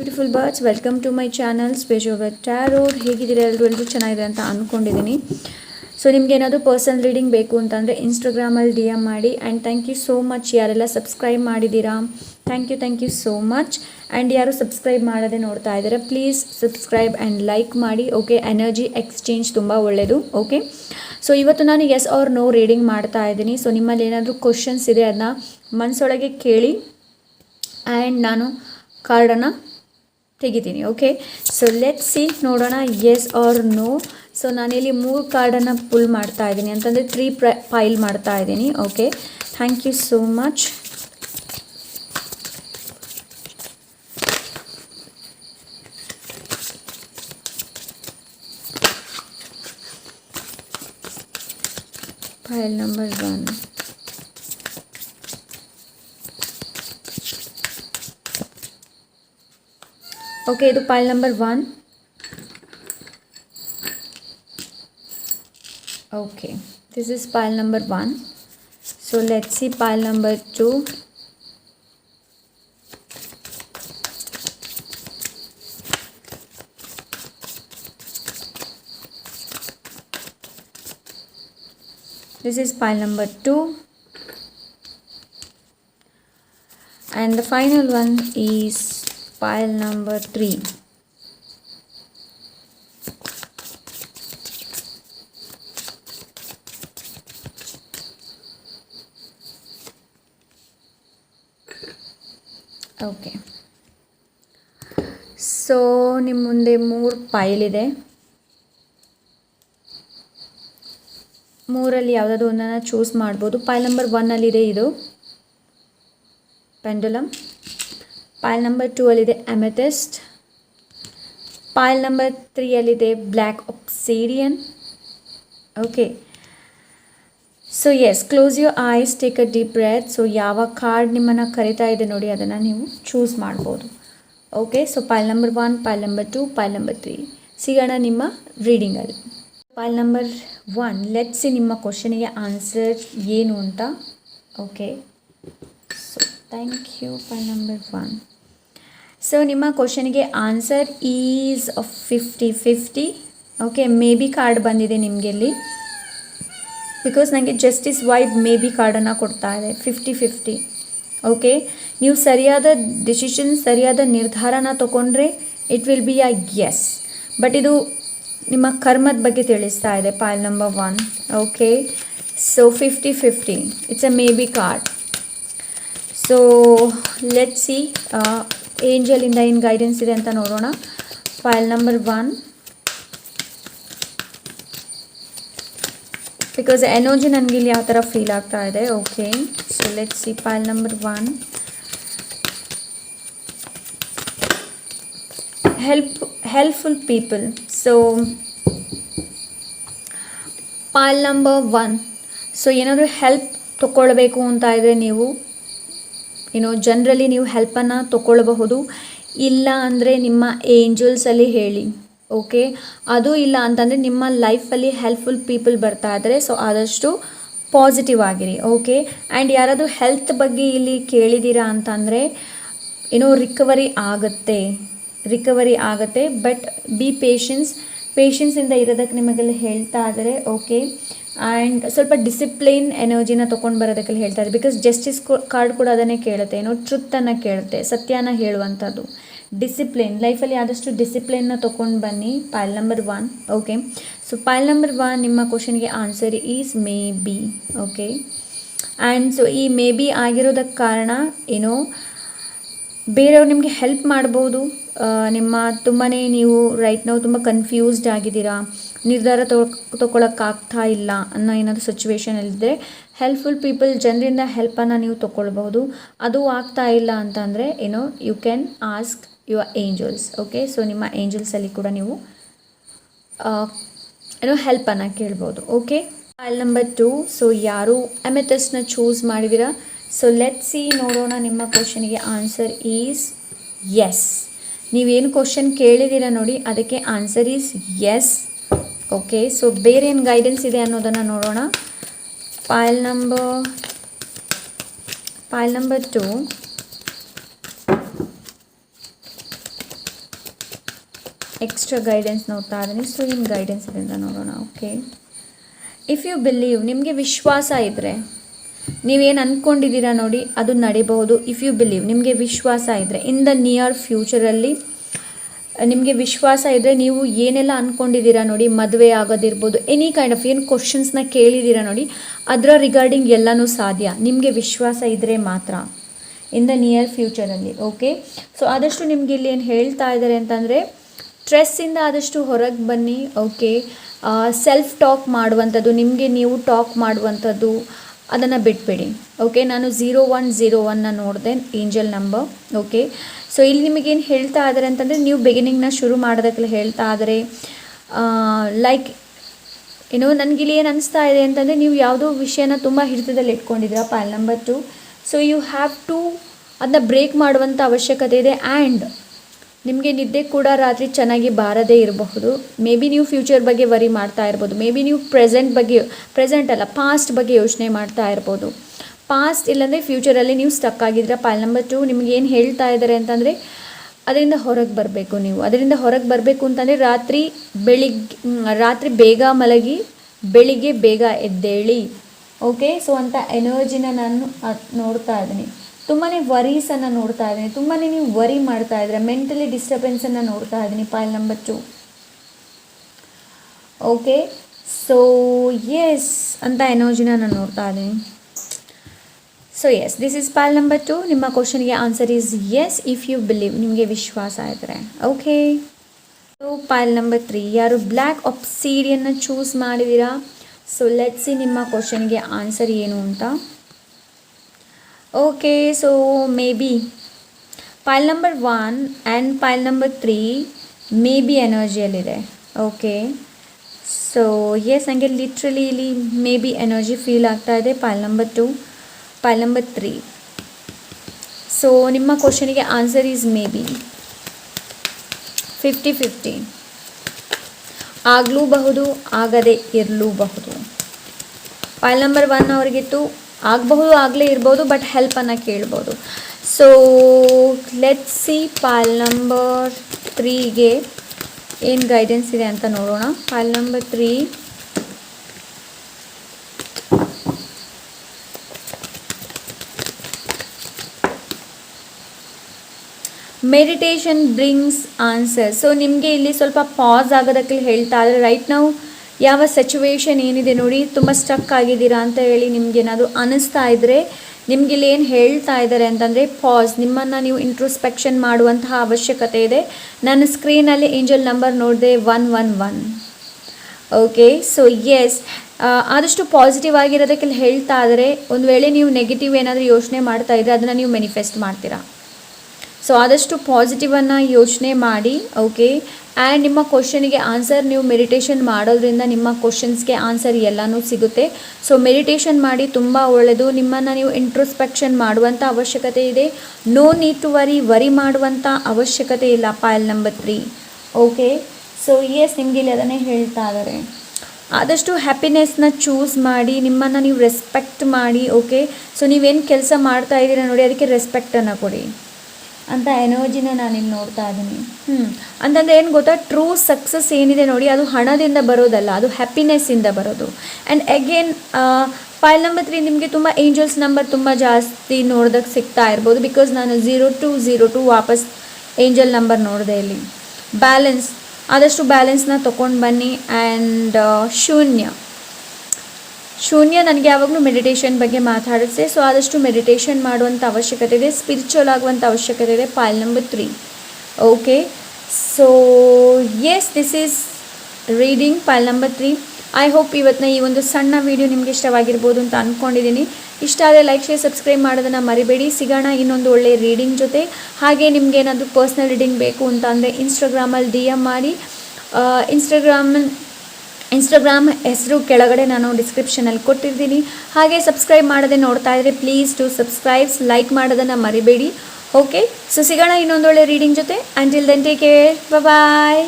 Beautiful birds welcome to my channel ಸ್ಪೇಜೋವರ್ ಟ್ಯಾರೋಡ್ ಹೇಗಿದ್ದೀರಾ ಎಲ್ಲರೂ ಎಲ್ಲರೂ ಚೆನ್ನಾಗಿದೆ ಅಂತ ಅಂದ್ಕೊಂಡಿದ್ದೀನಿ ಸೊ ನಿಮ್ಗೆ ಏನಾದರೂ ಪರ್ಸನಲ್ ರೀಡಿಂಗ್ ಬೇಕು ಅಂತಂದರೆ ಇನ್ಸ್ಟಾಗ್ರಾಮಲ್ಲಿ ಡಿ ಎಂ ಮಾಡಿ. And thank you so much ಯಾರೆಲ್ಲ ಸಬ್ಸ್ಕ್ರೈಬ್ ಮಾಡಿದ್ದೀರಾ? Thank you thank you so much and ಯಾರು ಸಬ್ಸ್ಕ್ರೈಬ್ ಮಾಡದೆ ನೋಡ್ತಾ ಇದ್ದಾರೆ ಪ್ಲೀಸ್ ಸಬ್ಸ್ಕ್ರೈಬ್ ಆ್ಯಂಡ್ ಲೈಕ್ ಮಾಡಿ. ಓಕೆ ಎನರ್ಜಿ ಎಕ್ಸ್ಚೇಂಜ್ ತುಂಬ ಒಳ್ಳೆಯದು ಓಕೆ ಸೊ ಇವತ್ತು ನಾನು ಎಸ್ ಆರ್ ನೋ ರೀಡಿಂಗ್ ಮಾಡ್ತಾ ಇದ್ದೀನಿ. ಸೊ ನಿಮ್ಮಲ್ಲಿ ಏನಾದರೂ ಕ್ವಶನ್ಸ್ ಇದೆ ಅದನ್ನ ಮನಸ್ಸೊಳಗೆ ಕೇಳಿ. ಆ್ಯಂಡ್ ನಾನು ಕಾರ್ಡನ್ನು ತೆಗಿತೀನಿ ಓಕೆ ಸೊ ಲೆಟ್ ಸಿ ನೋಡೋಣ ಎಸ್ ಆರ್ ನೋ ಸೊ ನಾನಿಲ್ಲಿ ಮೂರು ಕಾರ್ಡನ್ನು ಪುಲ್ ಮಾಡ್ತಾ ಇದ್ದೀನಿ. ಅಂತಂದರೆ ತ್ರೀ ಪ್ರ ಪೈಲ್ ಮಾಡ್ತಾ ಇದ್ದೀನಿ okay thank you so much pile number one okay ಇದು pile number one okay this is pile number 1 so let's see pile number 2 this is pile number 2 and the final one is pile number 3 okay so ನಿಮ್ಮ ಮುಂದೆ ಮೂರು ಪೈಲ್ ಇದೆ. ಮೂರಲ್ಲಿ ಯಾವುದಾದ್ರು ಒಂದನ್ನು choose ಮಾಡ್ಬೋದು. ಪೈಲ್ number ಒನ್ನಲ್ಲಿದೆ ಇದು. ಪೆಂಡುಲಮ್ ಪೈಲ್ ನಂಬರ್ ಟೂ ಅಲ್ಲಿದೆ amethyst pile number ತ್ರೀಯಲ್ಲಿದೆ black obsidian okay so yes close you eyes take a deep breath so ಯಾವ ಕಾರ್ಡ್ ನಿಮ್ಮನ್ನು ಕರಿತಾ ಇದೆ ನೋಡಿ, ಅದನ್ನು ನೀವು ಚೂಸ್ ಮಾಡ್ಬೋದು. Okay so pile number one pile number two pile number three ಸಿಗೋಣ ನಿಮ್ಮ ರೀಡಿಂಗಲ್ಲಿ pile number one let's see ನಿಮ್ಮ ಕ್ವಶನಿಗೆ ಆನ್ಸರ್ ಏನು ಅಂತ. Okay so thank you pile number one so ನಿಮ್ಮ ಕ್ವಶನ್ಗೆ answer is fifty fifty okay be card ಬಂದಿದೆ ನಿಮಗೆ ಇಲ್ಲಿ. ಬಿಕಾಸ್ ನನಗೆ ಜಸ್ಟಿಸ್ ವೈಬ್ ಮೇ ಬಿ ಕಾರ್ಡನ್ನು ಕೊಡ್ತಾ ಇದೆ. ಫಿಫ್ಟಿ ಫಿಫ್ಟಿ ಓಕೆ ನೀವು ಸರಿಯಾದ ಡಿಸಿಷನ್ ಸರಿಯಾದ ನಿರ್ಧಾರನ ತಗೊಂಡ್ರೆ it will be a yes but ಇದು ನಿಮ್ಮ ಕರ್ಮದ ಬಗ್ಗೆ ತಿಳಿಸ್ತಾ ಇದೆ pile number one okay so fifty fifty it's a maybe card so let see ಏಂಜಲಿಂದ ಏನು ಗೈಡೆನ್ಸ್ ಇದೆ ಅಂತ ನೋಡೋಣ. Pile number one because energy ನನಗೆ ಇಲ್ಲಿ ಯಾವ ಥರ ಫೀಲ್ ಆಗ್ತಾ ಇದೆ. Okay so let see pile number one help helpful people so pile number one so ಏನಾದರೂ ಹೆಲ್ಪ್ ತಗೊಳ್ಬೇಕು ಅಂತ ಇದ್ದರೆ ನೀವು ಏನೋ ಜನರಲಿ ನೀವು ಹೆಲ್ಪನ್ನು ತೊಗೊಳ್ಬಹುದು ಇಲ್ಲ ಅಂದರೆ ನಿಮ್ಮ ಏಂಜಲ್ಸಲ್ಲಿ ಹೇಳಿ ಓಕೆ ಅದು ಇಲ್ಲ ಅಂತಂದರೆ ನಿಮ್ಮ ಲೈಫಲ್ಲಿ ಹೆಲ್ಪ್ಫುಲ್ ಪೀಪಲ್ ಬರ್ತಾ ಇದ್ದಾರೆ ಸೊ ಆದಷ್ಟು ಪಾಸಿಟಿವ್ ಆಗಿರಿ ಓಕೆ ಆ್ಯಂಡ್ ಯಾರಾದರೂ ಹೆಲ್ತ್ ಬಗ್ಗೆ ಇಲ್ಲಿ ಕೇಳಿದ್ದೀರಾ ಅಂತಂದರೆ ಏನೋ ರಿಕವರಿ ಆಗುತ್ತೆ ರಿಕವರಿ ಆಗುತ್ತೆ ಬಟ್ ಬಿ ಪೇಷನ್ಸ್ ಪೇಷನ್ಸಿಂದ ಇರೋದಕ್ಕೆ ನಿಮಗೆಲ್ಲ ಹೇಳ್ತಾ ಇದ್ದಾರೆ ಓಕೆ ಆ್ಯಂಡ್ ಸ್ವಲ್ಪ ಡಿಸಿಪ್ಲಿನ್ ಎನರ್ಜಿನ ತೊಗೊಂಡು ಬರೋದಕ್ಕೆಲ್ಲ ಹೇಳ್ತಾ ಇದ್ದಾರೆ. ಬಿಕಾಸ್ ಜಸ್ಟಿಸ್ ಕಾರ್ಡ್ ಕೂಡ ಅದನ್ನೇ ಕೇಳುತ್ತೆ. ಏನೋ ಟ್ರುತ್ತನ್ನು ಕೇಳುತ್ತೆ, ಸತ್ಯನ ಹೇಳುವಂಥದ್ದು. ಡಿಸಿಪ್ಲಿನ್ ಲೈಫಲ್ಲಿ ಆದಷ್ಟು ಡಿಸಿಪ್ಲಿನ್ನ ತೊಗೊಂಡು ಬನ್ನಿ. Pile number one okay so pile number one ನಿಮ್ಮ ಕ್ವಶನ್ಗೆ answer is maybe okay and so ಈ ಮೇ ಬಿ ಆಗಿರೋದಕ್ಕೆ ಕಾರಣ ಏನೋ ಬೇರೆಯವ್ರು ನಿಮಗೆ ಹೆಲ್ಪ್ ಮಾಡ್ಬೋದು. ನಿಮ್ಮ ತುಂಬಾ ನೀವು ರೈಟ್ ನಾವು ತುಂಬ ಕನ್ಫ್ಯೂಸ್ಡ್ ಆಗಿದ್ದೀರಾ? ನಿರ್ಧಾರ ತೊಗೊಳಕ್ಕಾಗ್ತಾ ಇಲ್ಲ ಅನ್ನೋ ಏನಾದರೂ ಸಿಚುವೇಷನಲ್ಲಿದ್ದರೆ ಹೆಲ್ಪ್ಫುಲ್ ಪೀಪಲ್ ಜನರಿಂದ ಹೆಲ್ಪನ್ನು ನೀವು ತೊಗೊಳ್ಬಹುದು. ಅದು ಆಗ್ತಾ ಇಲ್ಲ ಅಂತಂದರೆ ಏನೋ you can ask your angels okay so ನಿಮ್ಮ ಏಂಜಲ್ಸಲ್ಲಿ ಕೂಡ ನೀವು ಏನೋ ಹೆಲ್ಪನ್ನು ಕೇಳ್ಬೋದು okay pile number two so ಯಾರು ಎಮೆಥಸ್ನ ಚೂಸ್ ಮಾಡಿದ್ದೀರಾ ಸೊ ಲೆಟ್ ಸಿ ನೋಡೋಣ ನಿಮ್ಮ ಕ್ವಶನಿಗೆ ಆನ್ಸರ್ ಈಸ್ ಎಸ್ ನೀವೇನು ಕ್ವಶನ್ ಕೇಳಿದ್ದೀರ ನೋಡಿ, ಅದಕ್ಕೆ answer is yes okay so ಬೇರೆ ಏನು ಗೈಡೆನ್ಸ್ ಇದೆ ಅನ್ನೋದನ್ನು ನೋಡೋಣ. Pile number pile number two extra guidance ನೋಡ್ತಾ ಇದ್ದೀನಿ. ಸೊ ಏನು ಗೈಡೆನ್ಸ್ ಇದೆ ಅಂತ ನೋಡೋಣ. ಓಕೆ ಇಫ್ ಯು ಬಿಲೀವ್ ನಿಮಗೆ ವಿಶ್ವಾಸ ಇದ್ದರೆ ನೀವೇನು ಅಂದ್ಕೊಂಡಿದ್ದೀರಾ ನೋಡಿ, ಅದು ನಡಿಬಹುದು. ಇಫ್ ಯು ಬಿಲೀವ್ ನಿಮಗೆ ವಿಶ್ವಾಸ ಇದ್ದರೆ ಇನ್ ದ ನಿಯರ್ ಫ್ಯೂಚರಲ್ಲಿ ನಿಮಗೆ ವಿಶ್ವಾಸ ಇದ್ದರೆ ನೀವು ಏನೆಲ್ಲ ಅಂದ್ಕೊಂಡಿದ್ದೀರಾ ನೋಡಿ, ಮದುವೆ ಆಗೋದಿರ್ಬೋದು ಎನಿ ಕೈಂಡ್ ಆಫ್ ಏನು ಕ್ವಶನ್ಸ್ನ ಕೇಳಿದ್ದೀರಾ ನೋಡಿ, ಅದರ ರಿಗಾರ್ಡಿಂಗ್ ಎಲ್ಲನೂ ಸಾಧ್ಯ. ನಿಮಗೆ ವಿಶ್ವಾಸ ಇದ್ದರೆ ಮಾತ್ರ. ಇನ್ ದ ನಿಯರ್ ಫ್ಯೂಚರಲ್ಲಿ ಓಕೆ ಸೊ ಆದಷ್ಟು ನಿಮಗೆ ಇಲ್ಲಿ ಏನು ಹೇಳ್ತಾ ಇದ್ದಾರೆ ಅಂತಂದರೆ ಸ್ಟ್ರೆಸ್ಸಿಂದ ಆದಷ್ಟು ಹೊರಗೆ ಬನ್ನಿ ಓಕೆ ಸೆಲ್ಫ್ ಟಾಕ್ ಮಾಡುವಂಥದ್ದು, ನಿಮಗೆ ನೀವು ಟಾಕ್ ಮಾಡುವಂಥದ್ದು ಅದನ್ನು ಬಿಟ್ಬಿಡಿ. ಓಕೆ ನಾನು ಝೀರೋ ಒನ್ ಝೀರೋ ಒನ್ನ ನೋಡಿದೆ ಏಂಜಲ್ ನಂಬರ್ ಓಕೆ ಸೊ ಇಲ್ಲಿ ನಿಮಗೇನು ಹೇಳ್ತಾ ಇದ್ದಾರೆ ಅಂತಂದರೆ ನೀವು ಬಿಗಿನಿಂಗ್ನ ಶುರು ಮಾಡೋದಕ್ಕೆ ಹೇಳ್ತಾ ಇದ್ದಾರೆ ಲೈಕ್ ಏನೋ ನನಗಿಲ್ಲಿ ಏನು ಅನಿಸ್ತಾ ಇದೆ ಅಂತಂದರೆ ನೀವು ಯಾವುದೋ ವಿಷಯನ ತುಂಬ ಹಿಡಿತದಲ್ಲಿ ಇಟ್ಕೊಂಡಿದ್ದೀರಾ pile number two so you have to ಅದನ್ನ ಬ್ರೇಕ್ ಮಾಡುವಂಥ ಅವಶ್ಯಕತೆ ಇದೆ ಆ್ಯಂಡ್ ನಿಮಗೆ ನಿದ್ದೆ ಕೂಡ ರಾತ್ರಿ ಚೆನ್ನಾಗಿ ಬಾರದೇ ಇರಬಹುದು. ಮೇ ಬಿ ನೀವು ಫ್ಯೂಚರ್ ಬಗ್ಗೆ ವರಿ ಮಾಡ್ತಾ ಇರ್ಬೋದು. ಮೇ ಬಿ ನೀವು ಪ್ರೆಸೆಂಟ್ ಬಗ್ಗೆ ಪ್ರೆಸೆಂಟ್ ಅಲ್ಲ ಪಾಸ್ಟ್ ಬಗ್ಗೆ ಯೋಚನೆ ಮಾಡ್ತಾ ಇರ್ಬೋದು. ಪಾಸ್ಟ್ ಇಲ್ಲಾಂದರೆ ಫ್ಯೂಚರಲ್ಲಿ ನೀವು ಸ್ಟಕ್ ಆಗಿದ್ರೆ ಪಾಲ್ ನಂಬರ್ ಟು ನಿಮ್ಗೆ ಏನು ಹೇಳ್ತಾ ಇದ್ದಾರೆ ಅಂತಂದರೆ, ಅದರಿಂದ ಹೊರಗೆ ಬರಬೇಕು ನೀವು. ಅದರಿಂದ ಹೊರಗೆ ಬರಬೇಕು ಅಂತಂದರೆ ರಾತ್ರಿ ಬೆಳಿಗ್ಗೆ ರಾತ್ರಿ ಬೇಗ ಮಲಗಿ, ಬೆಳಿಗ್ಗೆ ಬೇಗ ಎದ್ದೇಳಿ. ಓಕೆ ಸೊ ಅಂತ ಎನರ್ಜಿನ ನಾನು ನೋಡ್ತಾ ಇದ್ದೀನಿ. ತುಂಬಾ ವರೀಸನ್ನು ನೋಡ್ತಾ ಇದ್ದೀನಿ. ತುಂಬಾ ನೀವು ವರಿ ಮಾಡ್ತಾ ಇದ್ದೀರಾ ಮೆಂಟಲಿ ಡಿಸ್ಟರ್ಬೆನ್ಸನ್ನು ನೋಡ್ತಾ ಇದ್ದೀನಿ pile number two okay so yes ಅಂತ ಎನರ್ಜಿನ ನಾನು ನೋಡ್ತಾ ಇದ್ದೀನಿ. So yes this is pile number two ನಿಮ್ಮ ಕ್ವಶನ್ಗೆ answer is yes if you believe ನಿಮಗೆ ವಿಶ್ವಾಸ ಇದ್ದರೆ okay so pile number three ಯಾರು ಬ್ಲ್ಯಾಕ್ ಆಪ್ಸೀಡಿಯನ್ನು ಚೂಸ್ ಮಾಡಿದ್ದೀರಾ ಸೊ ಲೆಟ್ಸಿ ನಿಮ್ಮ ಕ್ವಶನ್ಗೆ ಆನ್ಸರ್ ಏನು ಅಂತ. So maybe pile number one and pile number three maybe ಎನರ್ಜಿಯಲ್ಲಿದೆ okay so yes ನನಗೆ ಲಿಟ್ರಲಿ ಇಲ್ಲಿ ಮೇ ಬಿ ಎನರ್ಜಿ ಫೀಲ್ ಆಗ್ತಾ ಇದೆ. Pile number two pile number three so ನಿಮ್ಮ ಕ್ವಶನಿಗೆ answer is maybe fifty fifty ಆಗಲೂಬಹುದು, ಆಗದೆ ಇರಲೂಬಹುದು. Pile number one ಅವರಿಗಿತ್ತು ಆಗಬಹುದು, ಆಗಲೇ ಇರ್ಬೋದು ಬಟ್ ಹೆಲ್ಪನ್ನು ಕೇಳ್ಬೋದು. So let see pile number ತ್ರೀಗೆ ಏನು ಗೈಡೆನ್ಸ್ ಇದೆ ಅಂತ ನೋಡೋಣ. Pile number three meditation brings answer so ನಿಮಗೆ ಇಲ್ಲಿ ಸ್ವಲ್ಪ ಪಾಸ್ ಆಗೋದಕ್ಕೆ ಹೇಳ್ತಾ ಆದರೆ ರೈಟ್ ನಾವು ಯಾವ ಸಿಚುವೇಶನ್ ಏನಿದೆ ನೋಡಿ, ತುಂಬ ಸ್ಟಕ್ ಆಗಿದ್ದೀರಾ ಅಂತ ಹೇಳಿ ನಿಮ್ಗೇನಾದರೂ ಅನಿಸ್ತಾ ಇದ್ದರೆ ನಿಮ್ಗೆ ಇಲ್ಲಿ ಏನು ಹೇಳ್ತಾ ಇದ್ದಾರೆ ಅಂತಂದರೆ ಪಾಸ್ ನಿಮ್ಮನ್ನು ನೀವು ಇಂಟ್ರೋಸ್ಪೆಕ್ಷನ್ ಮಾಡುವಂತಹ ಅವಶ್ಯಕತೆ ಇದೆ. ನನ್ನ ಸ್ಕ್ರೀನಲ್ಲಿ ಏಂಜಲ್ ನಂಬರ್ ನೋಡಿದೆ one one one okay so yes ಆದಷ್ಟು ಪಾಸಿಟಿವ್ ಆಗಿರೋದಕ್ಕೆ ಹೇಳ್ತಾ ಇದ್ದರೆ ಒಂದು ವೇಳೆ ನೀವು ನೆಗೆಟಿವ್ ಏನಾದರೂ ಯೋಚನೆ ಮಾಡ್ತಾ ಇದ್ದರೆ ಅದನ್ನು ನೀವು ಮ್ಯಾನಿಫೆಸ್ಟ್ ಮಾಡ್ತೀರಾ. ಸೊ ಆದಷ್ಟು ಪಾಸಿಟಿವನ್ನು ಯೋಚನೆ ಮಾಡಿ ಓಕೆ ಆ್ಯಂಡ್ ನಿಮ್ಮ ಕ್ವಶನಿಗೆ ಆನ್ಸರ್ ನೀವು ಮೆಡಿಟೇಷನ್ ಮಾಡೋದ್ರಿಂದ ನಿಮ್ಮ ಕ್ವಶನ್ಸ್ಗೆ ಆನ್ಸರ್ ಎಲ್ಲನೂ ಸಿಗುತ್ತೆ. ಸೊ ಮೆಡಿಟೇಷನ್ ಮಾಡಿ ತುಂಬ ಒಳ್ಳೆಯದು ನಿಮ್ಮನ್ನು ನೀವು ಇಂಟ್ರೋಸ್ಪೆಕ್ಷನ್ ಮಾಡುವಂಥ ಅವಶ್ಯಕತೆ ಇದೆ. No need to worry worry ಮಾಡುವಂಥ ಅವಶ್ಯಕತೆ ಇಲ್ಲ pile number three okay so yes ನಿಮಗೆ ಇಲ್ಲಿ ಅದನ್ನೇ ಹೇಳ್ತಾ ಇದ್ದಾರೆ. ಆದಷ್ಟು ಹ್ಯಾಪಿನೆಸ್ನ ಚೂಸ್ ಮಾಡಿ, ನಿಮ್ಮನ್ನು ನೀವು ರೆಸ್ಪೆಕ್ಟ್ ಮಾಡಿ ಓಕೆ ಸೊ ನೀವೇನು ಕೆಲಸ ಮಾಡ್ತಾ ಇದ್ದೀರಾ ನೋಡಿ, ಅದಕ್ಕೆ ರೆಸ್ಪೆಕ್ಟನ್ನು ಕೊಡಿ. ಅಂತ ಎನರ್ಜಿನ ನಾನು ಇಲ್ಲಿ ನೋಡ್ತಾ ಇದ್ದೀನಿ. ಹ್ಞೂ ಅಂತಂದರೆ ಏನು ಗೊತ್ತಾ? ಟ್ರೂ ಸಕ್ಸಸ್ ಏನಿದೆ ನೋಡಿ, ಅದು ಹಣದಿಂದ ಬರೋದಲ್ಲ, ಅದು ಹ್ಯಾಪಿನೆಸ್ಸಿಂದ ಬರೋದು. And again pile number three ನಿಮಗೆ ತುಂಬ ಏಂಜಲ್ಸ್ ನಂಬರ್ ತುಂಬ ಜಾಸ್ತಿ ನೋಡೋದಕ್ಕೆ ಸಿಗ್ತಾ ಇರ್ಬೋದು ಬಿಕಾಸ್ ನಾನು ಝೀರೋ ಟು ಝೀರೋ ಟು ವಾಪಸ್ ಏಂಜಲ್ ನಂಬರ್ ನೋಡಿದೆ ಇಲ್ಲಿ. ಬ್ಯಾಲೆನ್ಸ್ ಆದಷ್ಟು ಬ್ಯಾಲೆನ್ಸ್ನ ತೊಗೊಂಡು ಬನ್ನಿ ಆ್ಯಂಡ್ ಶೂನ್ಯ. ಶೂನ್ಯ ನನಗೆ ಯಾವಾಗಲೂ ಮೆಡಿಟೇಷನ್ ಬಗ್ಗೆ ಮಾತಾಡುತ್ತೆ. ಸೊ ಆದಷ್ಟು ಮೆಡಿಟೇಷನ್ ಮಾಡುವಂಥ ಅವಶ್ಯಕತೆ ಇದೆ. ಸ್ಪಿರಿಚುವಲ್ ಆಗುವಂಥ ಅವಶ್ಯಕತೆ ಇದೆ. Pile number three okay so yes this is reading pile number three I hope ಇವತ್ತಿನ ಈ ಒಂದು ಸಣ್ಣ ವಿಡಿಯೋ ನಿಮಗೆ ಇಷ್ಟವಾಗಿರ್ಬೋದು ಅಂತ ಅಂದ್ಕೊಂಡಿದ್ದೀನಿ ಇಷ್ಟ ಆದರೆ ಲೈಕ್ ಶೇರ್ ಸಬ್ಸ್ಕ್ರೈಬ್ ಮಾಡೋದನ್ನು ಮರಿಬೇಡಿ. ಸಿಗೋಣ ಇನ್ನೊಂದು ಒಳ್ಳೆಯ ರೀಡಿಂಗ್ ಜೊತೆ. ಹಾಗೆ ನಿಮ್ಗೆ ಏನಾದರೂ ಪರ್ಸ್ನಲ್ ರೀಡಿಂಗ್ ಬೇಕು ಅಂತ ಅಂದರೆ ಇನ್ಸ್ಟಾಗ್ರಾಮಲ್ಲಿ ಡಿ ಎಂ ಮಾಡಿ. ಇನ್ಸ್ಟಾಗ್ರಾಮ್ ಇನ್ಸ್ಟಾಗ್ರಾಮ್ ಹೆಸರು ಕೆಳಗಡೆ ನಾನು ಡಿಸ್ಕ್ರಿಪ್ಷನಲ್ಲಿ ಕೊಟ್ಟಿರ್ತೀನಿ. ಹಾಗೆ ಸಬ್ಸ್ಕ್ರೈಬ್ ಮಾಡದೆ ನೋಡ್ತಾ ಇದ್ದರೆ ಪ್ಲೀಸ್ ಟು ಸಬ್ಸ್ಕ್ರೈಬ್ಸ್ ಲೈಕ್ ಮಾಡೋದನ್ನು ಮರಿಬೇಡಿ. ಓಕೆ ಸೊ ಸಿಗೋಣ ಇನ್ನೊಂದೊಳ್ಳೆ ರೀಡಿಂಗ್ ಜೊತೆ. Until then take care bye